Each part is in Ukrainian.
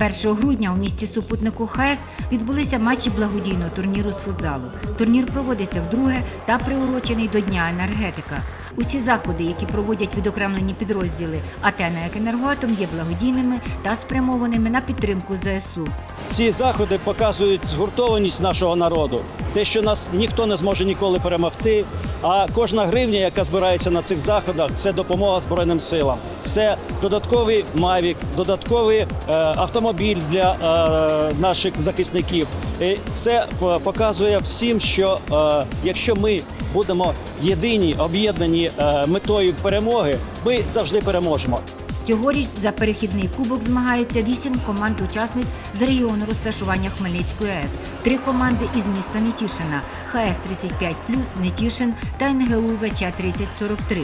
1 грудня у місті супутнику ХАЕС відбулися матчі благодійного турніру з футзалу. Турнір проводиться вдруге та приурочений до Дня енергетика. Усі заходи, які проводять відокремлені підрозділи Атена як енергоатом, є благодійними та спрямованими на підтримку ЗСУ. Ці заходи показують згуртованість нашого народу, те, що нас ніхто не зможе ніколи перемогти. А кожна гривня, яка збирається на цих заходах, це допомога Збройним силам. Це додатковий мавік, додатковий е, автомобіль для е, наших захисників. І це показує всім, що е, якщо ми будемо єдині, об'єднані е, метою перемоги, ми завжди переможемо. Цьогоріч за перехідний кубок змагаються вісім команд-учасниць з регіону розташування Хмельницької АЕС, три команди із міста Нетішина ХС 35 Нетішин та НГУ ВЧ 3043.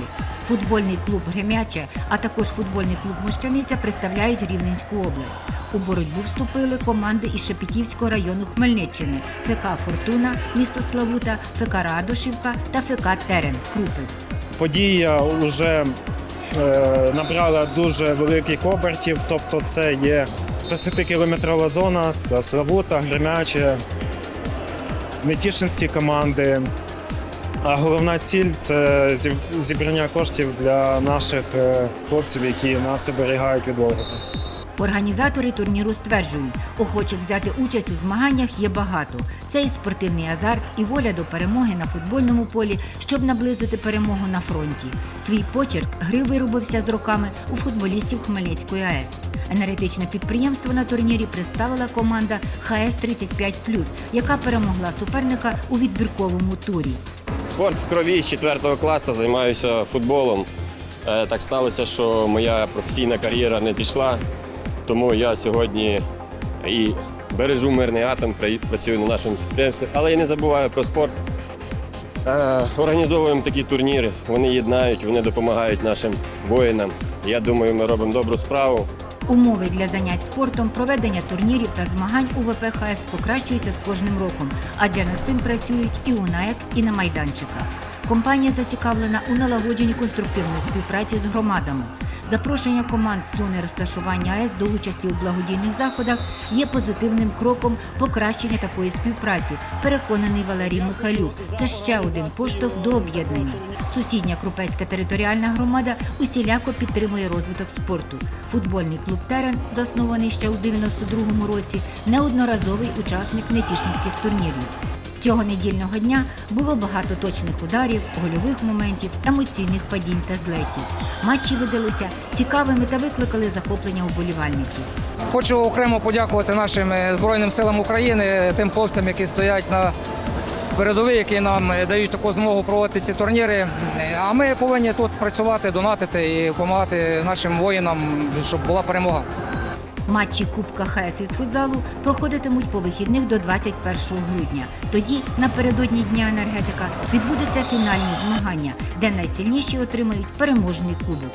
Футбольний клуб Гремяче, а також футбольний клуб Мощаниця представляють Рівненську область. У боротьбу вступили команди із Шепетівського району Хмельниччини ФК Фортуна, місто Славута, ФК Радошівка та ФК Терен Крупець. Подія вже е, набрала дуже великих обертів, тобто це є 10-кілометрова зона, це Славута, Гремяче, Нетішинські команди. А головна ціль це зібрання коштів для наших е, хлопців, які нас оберігають від ворога. Організатори турніру стверджують, охочих взяти участь у змаганнях є багато. Це і спортивний азарт, і воля до перемоги на футбольному полі, щоб наблизити перемогу на фронті. Свій почерк гри виробився з роками у футболістів Хмельницької АЕС. Енергетичне підприємство на турнірі представила команда ХС 35 яка перемогла суперника у відбірковому турі. Спорт в крові з 4 класу займаюся футболом. Е, Так сталося, що моя професійна кар'єра не пішла, тому я сьогодні і бережу мирний атом, працюю на нашому підприємстві, але я не забуваю про спорт. Е, Організовуємо такі турніри, вони єднають, вони допомагають нашим воїнам. Я думаю, ми робимо добру справу. Умови для занять спортом, проведення турнірів та змагань у ВПХС покращуються з кожним роком, адже над цим працюють і у НАЕК, і на майданчиках. Компанія зацікавлена у налагодженні конструктивної співпраці з громадами. Запрошення команд зони розташування АЕС до участі у благодійних заходах є позитивним кроком покращення такої співпраці. Переконаний Валерій Михайлюк. Це ще один поштовх до об'єднання. Сусідня Крупецька територіальна громада усіляко підтримує розвиток спорту. Футбольний клуб Терен, заснований ще у 92-му році, неодноразовий учасник нетішинських турнірів. Цього недільного дня було багато точних ударів, гольових моментів, емоційних падінь та злетів. Матчі видалися цікавими та викликали захоплення уболівальників. Хочу окремо подякувати нашим е, Збройним силам України, тим хлопцям, які стоять на передовій, які нам е, дають таку змогу проводити ці турніри. А ми повинні тут працювати, донатити і допомагати нашим воїнам, щоб була перемога. Матчі Кубка ХС із футзалу проходитимуть по вихідних до 21 грудня. Тоді, напередодні Дня енергетика, відбудуться фінальні змагання, де найсильніші отримають переможний кубок.